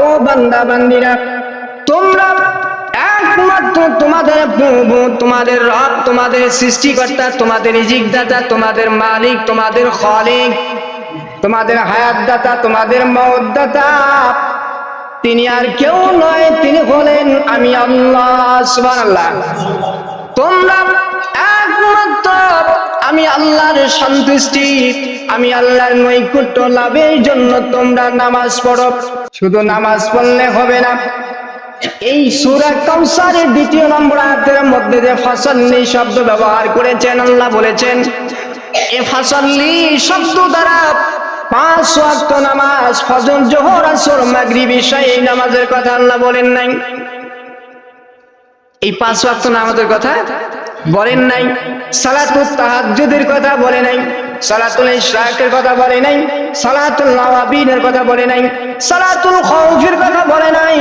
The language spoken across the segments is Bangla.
ও বান্দা, বান্দিরা, তোমরা একমাত্র তোমাদের প্রভু, তোমাদের রব, তোমাদের সৃষ্টিকর্তা, তোমাদের রিজিকদাতা তোমাদের মালিক, তোমাদের খালিক, তোমাদের হায়াতদাতা, তোমাদের মওদাতা তিনি আর কেউ নয়, তিনি হলেন আমি আল্লাহ, সুবহানাল্লাহ। তোমরা একমাত্র আমি আল্লাহর সন্তুষ্টি। আমি আল্লাহর নৈকুট্য লাভের জন্য তোমরা নামাজ পড়ো। শুধু নামাজ পড়লে হবে না। এই সুরা কাউসারের দ্বিতীয় নম্বর আয়াতের মধ্যে যে ফাসল্লি শব্দ ব্যবহার করেছেন, আল্লাহ বলেছেন, এ ফাসল্লি শব্দ দ্বারা পাঁচ ওয়াক্ত নামাজ, ফজর, জোহর, আসর, মাগরিব ঈশা এই নামাজের কথা আল্লাহ বলেন নাই। এই পাঁচ ওয়াক্ত নামাজের কথা বলেন নাই। সালাতুল তাহাজ্জুদের কথা বলে নাই। সালাতুল ইশরাকের কথা বলে নাই, সালাতুল নওয়াবিনের কথা বলে নাই, সালাতুল খাউফের কথা বলে নাই,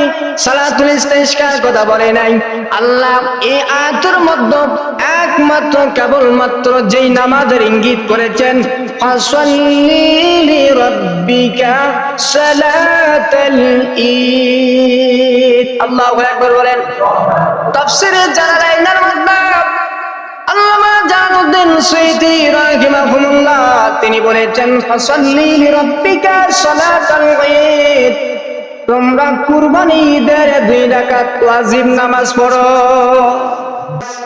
সালাতুল ইস্তিসকার কথা বলে নাই। আল্লাহ এই আয়াতের মধ্যে একমাত্র, কেবলমাত্র যেই নামাজের ইঙ্গিত করেছেন, ফাসাল্লি লিরাব্বিকা সালাতাল ঈদ। আল্লাহু আকবার বলেন, তাফসিরে জালালাইনের মধ্যে আল্লামা জালালউদ্দিন সুয়ুতি রাহিমাহুল্লাহ তিনি বলেছেন তোমরা কুরবানি ঈদের দুই রাকাত ওয়াজিব নামাজ পড়ো।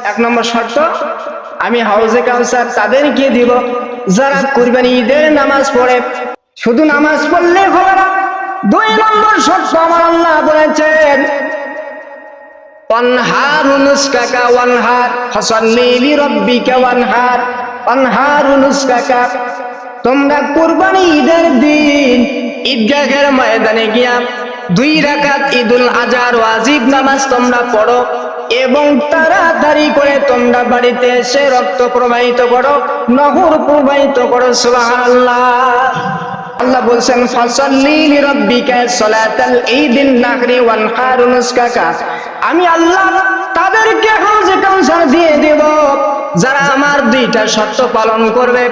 এক নম্বর শর্ত, আমি হাউজে কাউসার তাদেরকে দিব, যারা কুরবানি ঈদের নামাজ পড়ে। শুধু নামাজ পড়লে হবে না, দুই নম্বর শর্ত আমার আল্লাহ বলেছেন ওয়ানহার উনুসকাকা ওয়ানহার ফাসাল্লি লিরাব্বিকা ওয়ানহার। ওয়ানহার উনুসকাকা তোমরা কুরবানি ঈদের দিন ঈদগাহের ময়দানে গিয়া দুই রাকাত ঈদুল আজহার ওয়াজিব নামাজ তোমরা পড়ো এবং তাড়াতাড়ি করে তোমরা বাড়িতে এসে রক্ত প্রবাহিত করো, নহর প্রবাহিত করো, সুবহানাল্লাহ। আল্লাহ বলছেন, ফাসাল্লি লিরাব্বিকা সালাতাল ঈদিন নাহরি ওয়ান আমি আল্লাহ তাদেরকে হাউজে কাউসার দিয়ে দেব। যারা আমার দুইটা শর্ত পালন করবে,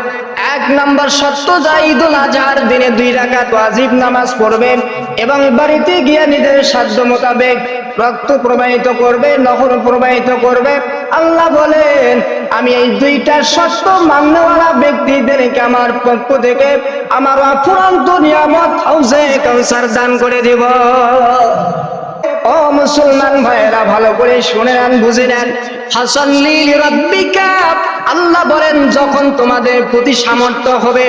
এক নম্বর শর্ত, যা ঈদুল আজহার দিনে দুই রাকাত ওয়াজিব নামাজ পড়বে এবং বাড়িতে গিয়ে নিজের সাধ্য মোতাবেক রক্ত প্রবাহিত করবে, নহর প্রবাহিত করবে। আল্লাহ বলেন, আমি এই দুইটা শর্ত মান্যওয়ালা ব্যক্তিদেরকে আমার পক্ষ থেকে আমার অফুরন্ত নিয়ামত হাউসে কাউসার দান করে দিব। ও মুসলমান ভাইয়েরা, ভালো করে শুনে নেন, বুঝে নেন। আল্লাহ বলেন, যখন তোমাদের প্রতি সামর্থ্য হবে,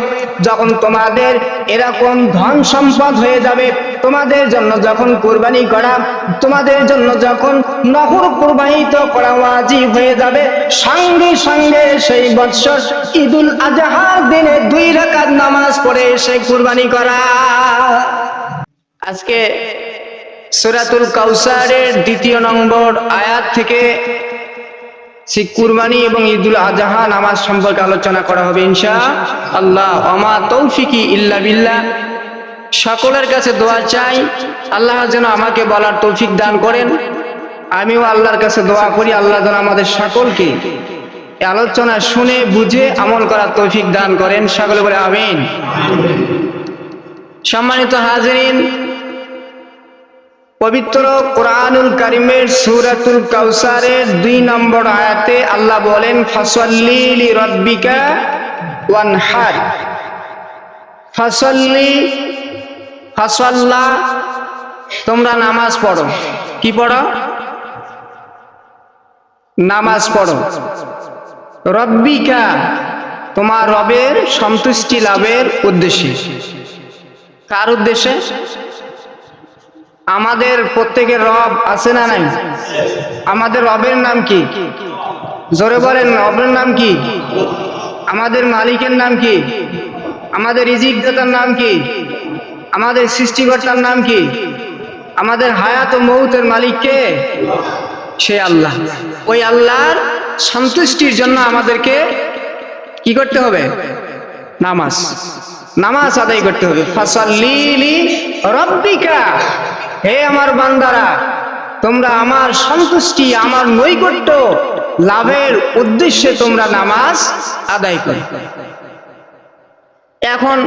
যখন তোমাদের এরকম ধন সম্পদ হয়ে যাবে, তোমাদের জন্য যখন কোরবানি করা, তোমাদের জন্য যখন নহর প্রবাহিত করা ওয়াজিব হয়ে যাবে, সঙ্গে সঙ্গে সেই বৎসর ঈদুল আজহার দিনে দুই রাকাত নামাজ পড়ে সেই কুরবানি করা। আজকে সুরাতুল কাউসারের দ্বিতীয় নম্বর আয়াত থেকে সেই কুরবানি এবং ঈদুল আজহা নামাজ সম্পর্কে আলোচনা করা হবে ইনশা আল্লাহ অমা তৌফিকি ইল্লা বিল্লাহ। সকলের কাছে দোয়া চাই, আল্লাহ যেন আমাকে বলার তৌফিক দান করেন। আমিও আল্লাহর কাছে দোয়া করি, আল্লাহ যেন আমাদের সকলকে আলোচনা শুনে, বুঝে, আমল করার তৌফিক দান করেন। সকলে বলে আমিন। সম্মানিত হাজরিন পবিত্র কোরআনুল কারিমের সুরাতুল কাউসারের দুই নম্বর আয়াতে আল্লাহ বলেন, ফসল্লি রব্বিকা ওয়ানহার। ফসল্লি, ফসল্লা, তোমরা নামাজ পড়ো। কি পড়ো? নামাজ পড়ো। রব্বিকা, তোমার রবের সন্তুষ্টি লাভের উদ্দেশ্যে। কার উদ্দেশ্যে? আমাদের প্রত্যেকের রব আছে না নাই? আমাদের রবের নাম কি? জোরে বলেন, রবের নাম কি? আমাদের মালিকের নাম কি? আমাদের রিজিক দাতার নাম কি? আমাদের সৃষ্টিকর্তার নাম কি? আমাদের হায়াত ও মৌতের মালিক কে? সে আল্লাহ। ওই আল্লাহর সন্তুষ্টির জন্য আমাদেরকে কি করতে হবে? নামাজ। নামাজ আদায় করতে হবে। ফাসাল্লি রব্বিকা। হে আমার বান্দারা, তোমরা আমার সন্তুষ্টি, আমার নৈকট্য লাভের উদ্দেশ্যে তোমরা নামাজ আদায় করো। এখন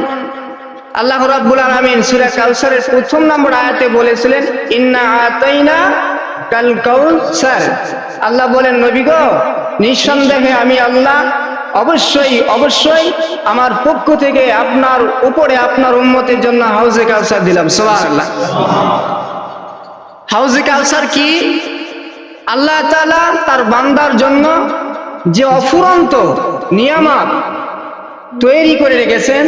আল্লাহ রাব্বুল আলামিন সূরা কাউসারের প্রথম নম্বর আয়াতে বলেছিলেন, ইন্না আতাইনা কাল কাউসার আল্লাহ বলেন, নবী গো, নিঃসন্দেহে আমি আল্লাহ অবশ্যই অবশ্যই আমার পক্ষ থেকে আপনার উপরে, আপনার উম্মতের জন্য হাউজে কাউসার দিলাম। সুবহানাল্লাহ। হাউজে কাউসার কি? আল্লাহ তালা তার বান্দার জন্য যে অফুরন্ত নিয়ামত তৈরি করে রেখেছেন,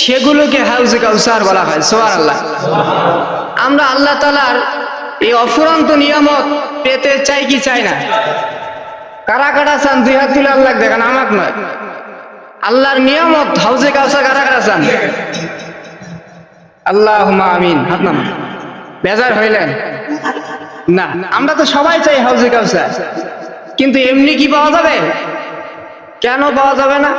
সেগুলোকে হাউজে কাউসার বলা হয় সোয়ার আল্লাহ আমরা আল্লাহ তালার এই অফুরন্ত নিয়ামত পেতে চাই কি চাই না? কারা কারা চান? দুই হাত তুলে আল্লাহ দেখেন, আমাক নয়। আল্লাহর নিয়ামত হাউজে কাউসার কারা কারা চান? আল্লাহ আমিন, হাত নাম বেজার হইলেন না? আমরা তো সবাই চাই হাউজে কাউসার কিন্তু এমনি কি পাওয়া যাবে? কেন পাওয়া যাবে না?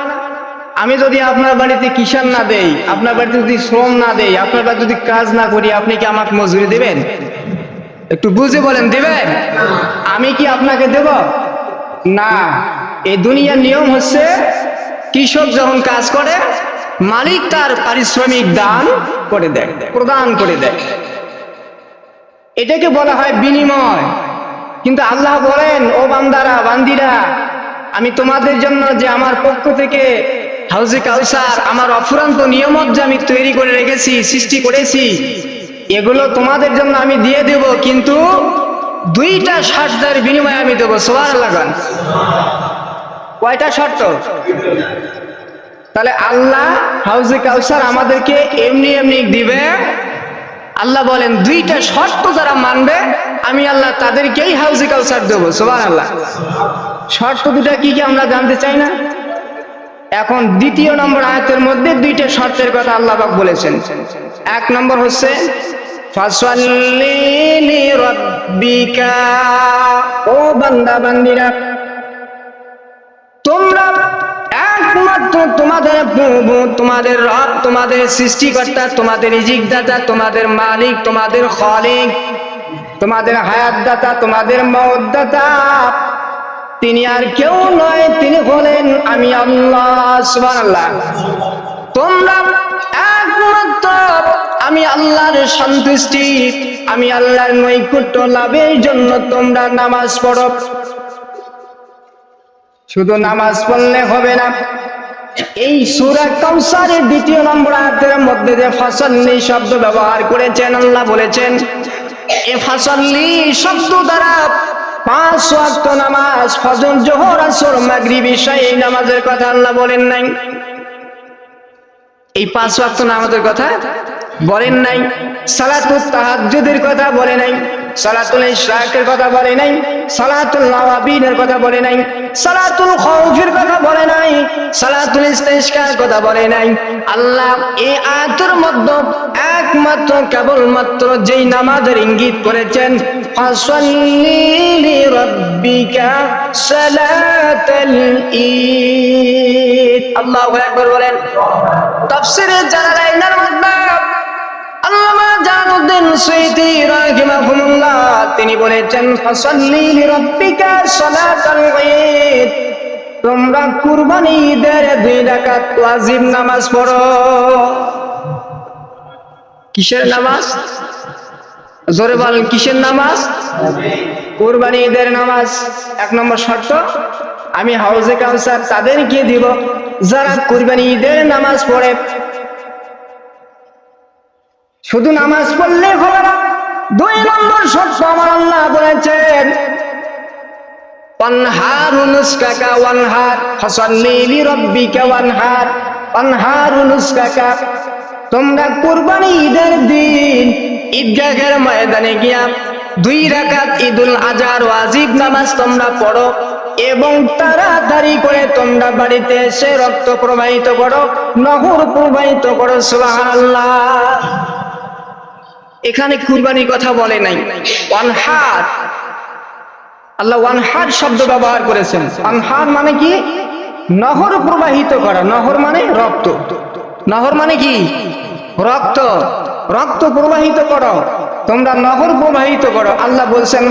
আমি যদি আপনার বাড়িতে কিষান না দেই, আপনার বাড়িতে যদি শ্রম না দেই, আপনার বাড়িতে যদি কাজ না করি, আপনি কি আমাকে মজুরি দেবেন? একটু বুঝে বলেন, দেবেন? আমি কি আপনাকে দেব? না। এই দুনিয়ার নিয়ম হচ্ছে, কৃষক যখন কাজ করে, মালিক তার পারিশ্রমিক দান করে দেয়, প্রদান করে দেয়। এটাকে বলা হয় বিনিময়। কিন্তু আল্লাহ বলেন, ও বান্দারা, বান্দিরা, আমি তোমাদের জন্য যে আমার পক্ষ থেকে হাউজে কাউসার, আমার অফুরান্ত নিয়মত যে আমি তৈরি করে রেখেছি, সৃষ্টি করেছি, এগুলো তোমাদের জন্য আমি দিয়ে দেব, কিন্তু দুইটা শর্তের বিনিময়ে আমি দেবো। সোয়ার লাগান কয়টা শর্ত? তাহলে আল্লাহ হাউজে কাউসার আমাদেরকে এমনি এমনি দিবে আল্লাহ বলেন, দুইটা শর্ত যারা মানবে, আমি আল্লাহ তাদেরকেই হাউজে কাউসার দেবো। সোবান আল্লাহ শর্ত দুটা কি কি আমরা জানতে চাই না? এখন দ্বিতীয় নম্বর আয়াতের মধ্যে দুইটা শর্তের কথা আল্লাহ পাক বলেছেন। এক নম্বর হচ্ছে ও বান্দা বান্দিরা তোমাদের তোমাদের রব, তোমাদের সৃষ্টিকর্তা, তোমাদের রিজিকদাতা তোমাদের মালিক, তোমাদের খালিক, তোমাদের হায়াতদাতা, তোমাদের তিনি আর কেউ নয়, তিনি হলেন আমি আল্লাহ তোমরা একমাত্র আমি আল্লাহর সন্তুষ্টি, আমি আল্লাহর নৈকুট্য লাভের জন্য তোমরা নামাজ পড়ো। শুধু নামাজ পড়লে হবে না এই সুরা কৌসারের দ্বিতীয় নম্বর আয়াতের মধ্যে যে ফাসল্লি শব্দ ব্যবহার করেছেন, আল্লাহ বলেছেন, এ ফাসল্লি শব্দ দ্বারা পাঁচ ওয়াক্ত নামাজ, ফজর, জোহর, আসর, মাগরিব ঈশা এই নামাজের কথা আল্লাহ বলেন নাই। এই পাঁচ ওয়াক্ত নামাজের কথা বলেন নাই সালাতুল তাহাজ্জুদের কথা বলে নাই। সালাতুল ইশরাকের কথা বলে নাই, সালাতুল নওয়াবিনের কথা বলে নাই, সালাতুল খাউফের কথা বলে নাই, সালাতুল ইস্তিসকার কথা বলে নাই। আল্লাহ এই আয়াতের মধ্যে একমাত্র, কেবলমাত্র যেই নামাজের ইঙ্গিত করেছেন, ফাসাল্লি লিরাব্বিকা সালাতাল ঈদ। আল্লাহু আকবার বলেন, তাফসিরে জালালাইনের মধ্যে আল্লামা জানুদ্দিন সুইতি রাহিমাহুমুল্লাহ তিনি বলেছেন, ফাসাল্লি লিরাব্বিকা সালাতাল ঈদ তোমরা কুরবানি ঈদের দুই রাকাত ওয়াজিব নামাজ পড়ো। কিসের নামাজ? জোরে বলেন কিসের নামাজ? কুরবানি ঈদের নামাজ। এক নম্বর শর্ত, আমি হাউজে কাউসার তাদেরকে দিব, যারা কুরবানি ঈদের নামাজ পড়ে। শুধু নামাজ পড়লে হবে না, দুই নম্বর শর্ত আমার আল্লাহ বলেছেন ওয়ানহার তোমরা ঈদের দিন ময়দানে গিয়া দুই নামাজ তোমরা পড়ো এবং তাড়াতাড়ি করে তোমরা বাড়িতে এসে রক্ত প্রবাহিত করো, নহর প্রবাহিত করো, সুবহানাল্লাহ। এখানে কুরবানির কথা বলে নাই। ওয়ানহার আল্লাহ ওয়ানহার শব্দ ব্যবহার করেছেন। ওয়ানহার মানে কি? নহর প্রবাহিত করা। নহর মানে রক্ত। নহর মানে কি? রক্ত। রক্ত প্রবাহিত করো। তোমরা নহর প্রবাহিত করো। আল্লাহ বলছেন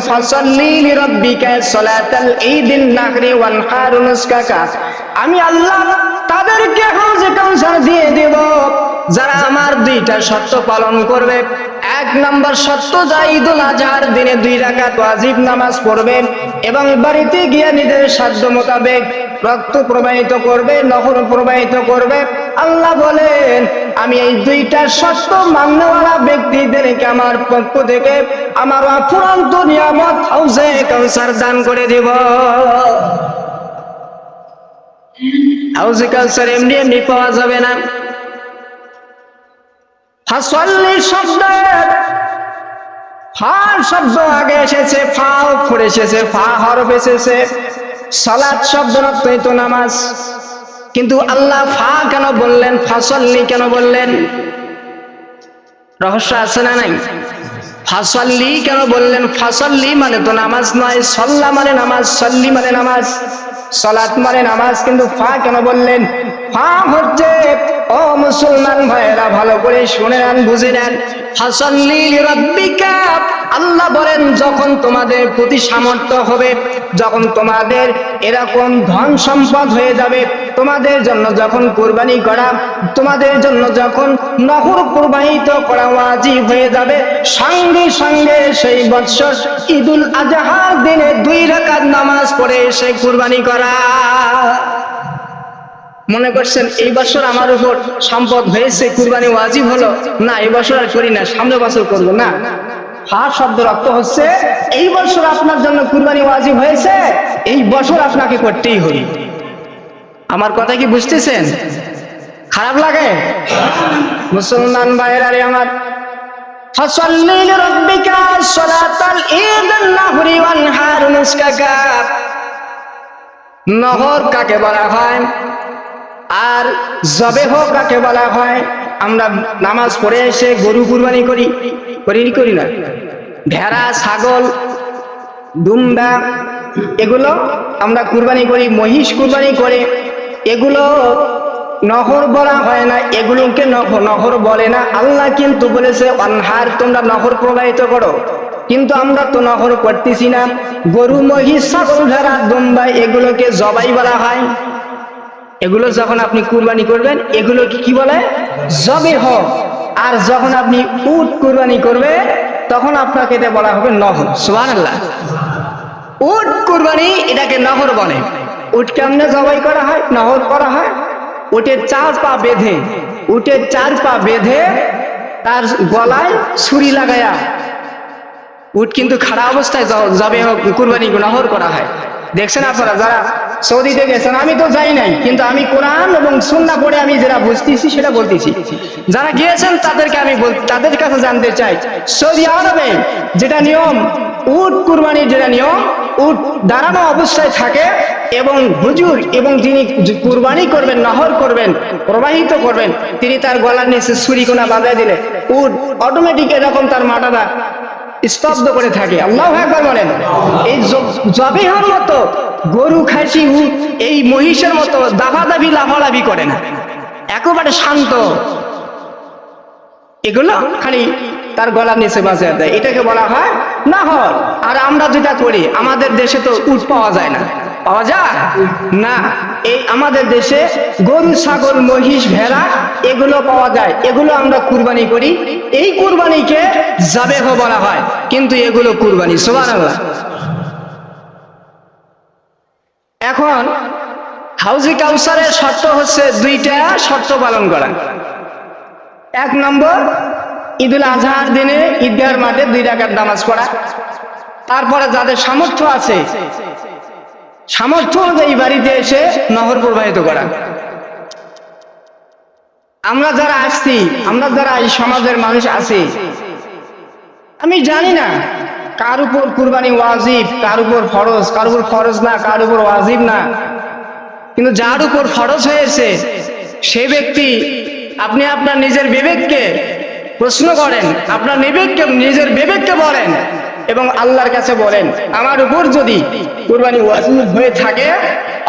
আমি আল্লাহ তাদেরকে দিয়ে দেব, যারা আমার দুইটা শর্ত পালন করবে। এক নম্বর শর্ত, যা ঈদুল আজহার দিনে দুই রাকাত ওয়াজিব নামাজ পড়বে এবং বাড়িতে গিয়ে নিজের সাধ্য মোতাবেক রক্ত প্রবাহিত করবে, নহর প্রবাহিত করবে। আল্লাহ বলেন, আমি এই দুইটা শর্ত মান্যওয়ালা ব্যক্তিদেরকে আমার পক্ষ থেকে আমার অফুরন্ত নিয়ামত হাউসে কাউসার দান করে দিব। হাউসে কাউসার এমনি এমনি পাওয়া যাবে না। ফাসল্লি শব্দ। ফা শব্দ আগে এসেছে ফাও পড়ে এসেছে, ফা হরফ এসেছে। সালাদ শব্দ তো নামাজ। কিন্তু আল্লাহ ফা কেন বললেন, ফাসল্লি কেন বললেন? রহস্য আছে না নাই? ফাসল্লি কেন বললেন? ফাসল্লি মানে তো নামাজ নয়, সল্লা মানে নামাজ, সল্লি মানে নামাজ। সলাত মানে নামাজ কিন্তু ফা কেন বললেন? ফা হচ্ছে, ও মুসলমান ভাইয়েরা, ভালো করে শুনে নেন, বুঝে নেন। ফাসল্লি রব্বিকা আল্লাহ বলেন, যখন তোমাদের প্রতি সামর্থ্য হবে, যখন তোমাদের এরকম ধন সম্পদ হয়ে যাবে, তোমাদের জন্য যখন কোরবানি করা, তোমাদের জন্য যখন নহর প্রবাহিত করা ওয়াজিব হয়ে যাবে, সঙ্গে সঙ্গে সেই বৎসর ঈদুল আজহার দিনে দুই রাকাত নামাজ পড়ে সেই কোরবানি করা। মনে করছেন, এই বছর আমার উপর সম্পদ হয়েছে, কুরবানি ওয়াজিব হলো? না, এই বছর আর করি না সামনে বছর করব, না। হা শব্দ অর্থ হচ্ছে, এই বছর আপনার জন্য কুরবানি ওয়াজিব হয়েছে, এই বছর আপনাকে করতেই হবে। আমার কথা কি বুঝতেছেন? খারাপ লাগে? মুসলমান ভাইয়েরা রে আমার। ফসল্লি লিরাব্বিকা সালাতাল নহর কাকে বলা হয়? আর জবেহ কাকে বলা হয়? আমরা নামাজ পড়ে এসে গরু কুরবানি করি করি করি না। ভেড়া, ছাগল, দুম্বা, এগুলো আমরা কুরবানি করি, মহিষ কুরবানি করে। এগুলো নহর বলা হয় না, এগুলোকে নহর বলে না। আল্লাহ কিন্তু বলেছে, অনহার, তোমরা নহর প্রবাহিত করো। কিন্তু আমরা তো নহর করতেছি না। গরু, মহিষ, ছাগল, ভেড়া, দুম্বা, এগুলোকে জবাই বলা হয়। এগুলো যখন আপনি কুরবানি করবেন এগুলো কি কি বলে? জবে হোক। আর যখন আপনি উট কুরবানি করবে, তখন আপনাকে এটা বলা হবে নহর। সুবান আল্লাহ উট কুরবানি এটাকে নহর বলে। উট কেমনে জবাই করা হয়? নহর করা হয়। উটের চার পা বেঁধে, উটের চার পা বেঁধে তার গলায় ছুরি লাগায়া, উট কিন্তু খাড়া অবস্থায় জবে হোক, কুরবানি, নহর করা হয়। দেখছেন আপনারা, যারা সৌদিতে গেছেন, আমি তো যাই নাই, কিন্তু আমি কোরআন এবং সুন্না পড়ে আমি যেটা বুঝতেছি, সেটা বলতেছি। যারা গিয়েছেন, তাদেরকে আমি তাদের কাছে জানতে চাই, সৌদি আরবে যেটা নিয়ম, উট কুরবানির যেটা নিয়ম, উট দাঁড়ানো অবস্থায় থাকে এবং হুজুর এবং যিনি কুরবানি করবেন, নহর করবেন, প্রবাহিত করবেন, তিনি তার গলার নিচে ছুরি কোনা বাজায় দিলে, উট অটোমেটিক এরকম তার মাথাটা স্তব্ধ করে থাকে। আল্লাহ একবার বলেন, এই জবেহর মতো, গরু খাসি এই মহিষের মতো দাবাদাবি, লাফালাফি করে না। একেবারে শান্ত। এগুলো খালি তার গলার নিচে বাঁচে দেয়। এটাকে বলা হয় না হল আর আমরা যেটা করি, আমাদের দেশে তো উট পাওয়া যায় না। পাওয়া যায়? না, এই আমাদের দেশে গরু, ছাগল, মহিষ, ভেড়া, এগুলো পাওয়া যায়। এগুলো আমরা কুরবানি করি। এই কুরবানিকে জাবেহ বলা হয়, কিন্তু এগুলো কুরবানি, সুবহানাল্লাহ। এখন, হাউজি কাউসারের শর্ত হচ্ছে দুইটা শর্ত পালন করা। এক নম্বর, ঈদুল আজহার দিনে ঈদগাহর মাঠে দুই রাকাত নামাজ পড়া। তারপরে যাদের সামর্থ্য আছে সামর্থ্য অনুযায়ী বাড়িতে এসে নহর প্রবাহিত করা। আমরা যারা আসছি, আমরা যারা এই সমাজের মানুষ আছি, আমি জানি না কার উপর কুরবানি ওয়াজিব, কার উপর ফরজ, কার উপর ফরজ না, কার উপর ওয়াজিব না। কিন্তু যার উপর ফরজ হয়েছে, সে ব্যক্তি আপনি আপনার নিজের বিবেককে প্রশ্ন করেন, আপনার বিবেককে নিজের বিবেককে বলেন। এবং আল্লাহর কাছে বলেন, আমার উপর যদি কুরবানি ওয়াজিব হয়ে থাকে,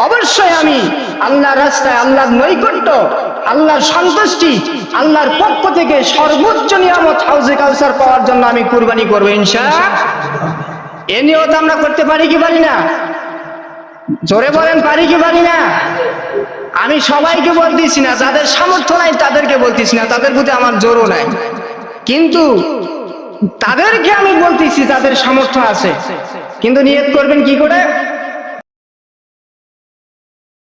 অবশ্যই আমি আল্লাহর রাস্তায় আল্লাহর নৈকট্য, আল্লাহর সন্তুষ্টি, আল্লাহর পক্ষ থেকে সর্বোচ্চ নিয়ামত হাউজে কাউসার পাওয়ার জন্য আমি কুরবানি করব ইনশা এ নিয়ত আমরা করতে পারি কি পারি না? জোরে বলেন, পারি কি পারি না? আমি সবাইকে বলতেছি না, যাদের সামর্থ্য নাই তাদেরকে বলতেছি না, তাদের প্রতি আমার জোরও নাই। কিন্তু তাদেরকে আমি বলতেছি তাদের সামর্থ্য আছে। কিন্তু নিয়ত করবেন কি করে?